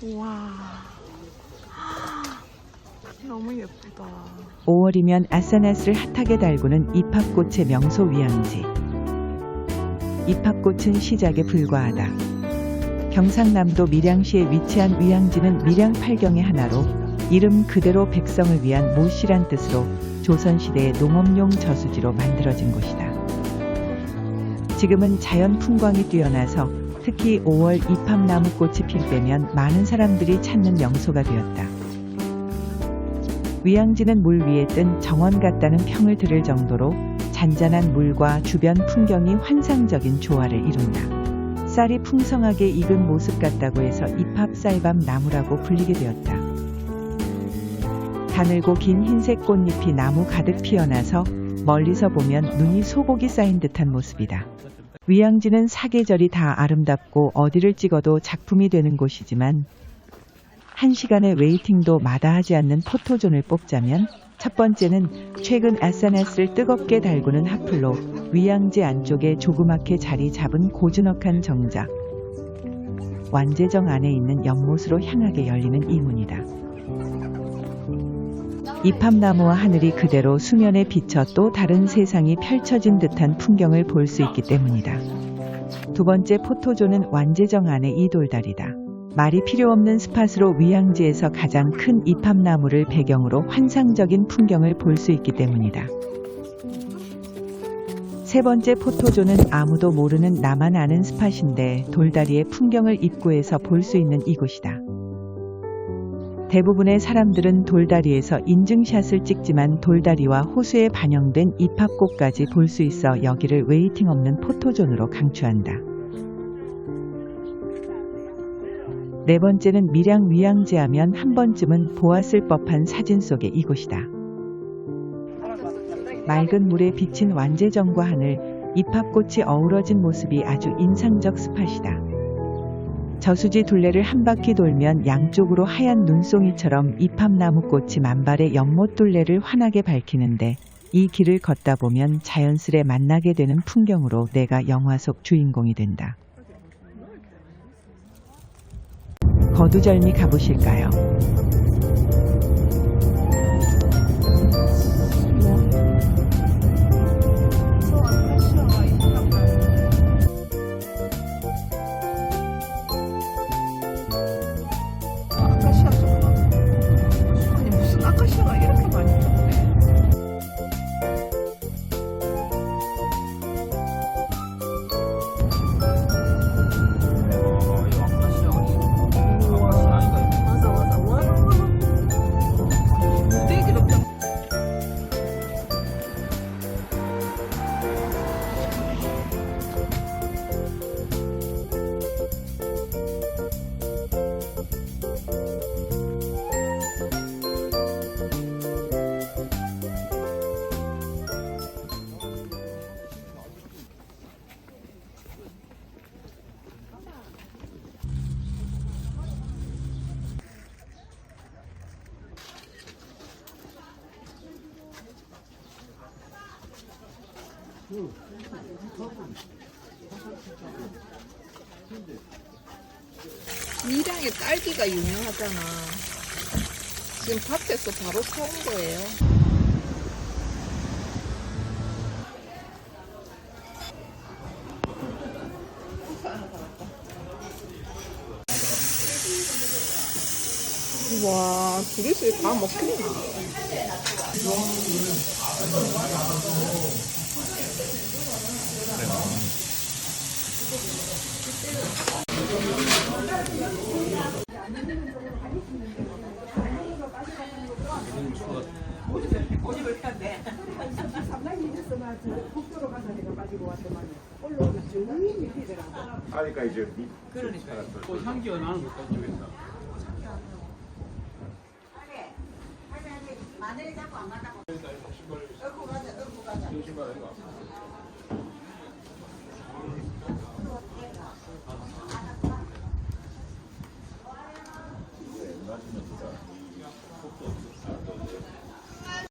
우와. 너무 예쁘다. 5월이면 아싸낫을 핫하게 달구는 입학꽃의 명소 위양지. 입학꽃은 시작에 불과하다. 경상남도 밀양시에 위치한 위양지는 밀양 팔경의 하나로 이름 그대로 백성을 위한 모시란 뜻으로 조선시대의 농업용 저수지로 만들어진 곳이다. 지금은 자연 풍광이 뛰어나서 특히 5월 입학나무꽃이 필 때면 많은 사람들이 찾는 명소가 되었다. 위양지는 물 위에 뜬 정원 같다는 평을 들을 정도로 잔잔한 물과 주변 풍경이 환상적인 조화를 이룬다. 쌀이 풍성하게 익은 모습 같다고 해서 입합 쌀밤 나무라고 불리게 되었다. 가늘고 긴 흰색 꽃잎이 나무 가득 피어나서 멀리서 보면 눈이 소고기 쌓인 듯한 모습이다. 위양지는 사계절이 다 아름답고 어디를 찍어도 작품이 되는 곳이지만 한 시간의 웨이팅도 마다하지 않는 포토존을 뽑자면 첫 번째는 최근 아싸나스를 뜨겁게 달구는 핫플로 위양지 안쪽에 조그맣게 자리 잡은 고즈넉한 정자 완제정 안에 있는 연못으로 향하게 열리는 이 문이다. 이팝나무와 하늘이 그대로 수면에 비쳐 또 다른 세상이 펼쳐진 듯한 풍경을 볼 수 있기 때문이다. 두 번째 포토존은 완제정 안의 이 돌다리다. 말이 필요 없는 스팟으로 위양지에서 가장 큰 이팝나무를 배경으로 환상적인 풍경을 볼 수 있기 때문이다. 세 번째 포토존은 아무도 모르는 나만 아는 스팟인데 돌다리의 풍경을 입구에서 볼 수 있는 이곳이다. 대부분의 사람들은 돌다리에서 인증샷을 찍지만 돌다리와 호수에 반영된 입합꽃까지 볼 수 있어 여기를 웨이팅 없는 포토존으로 강추한다. 네 번째는 밀양 위양지 하면 한 번쯤은 보았을 법한 사진 속의 이곳이다. 맑은 물에 비친 완제정과 하늘, 입합꽃이 어우러진 모습이 아주 인상적 스팟이다. 저수지 둘레를 한 바퀴 돌면 양쪽으로 하얀 눈송이처럼 입합나무 꽃이 만발의 연못 둘레를 환하게 밝히는데 이 길을 걷다 보면 자연스레 만나게 되는 풍경으로 내가 영화 속 주인공이 된다. 거두절미 가보실까요? 밀양에 딸기가 유명하잖아. 지금 밭에서 바로 사온 거예요. 와, 그릇이 다 먹혔나? 하니까 이제 밑 그러니까 그 향기가 나는 것 같죠.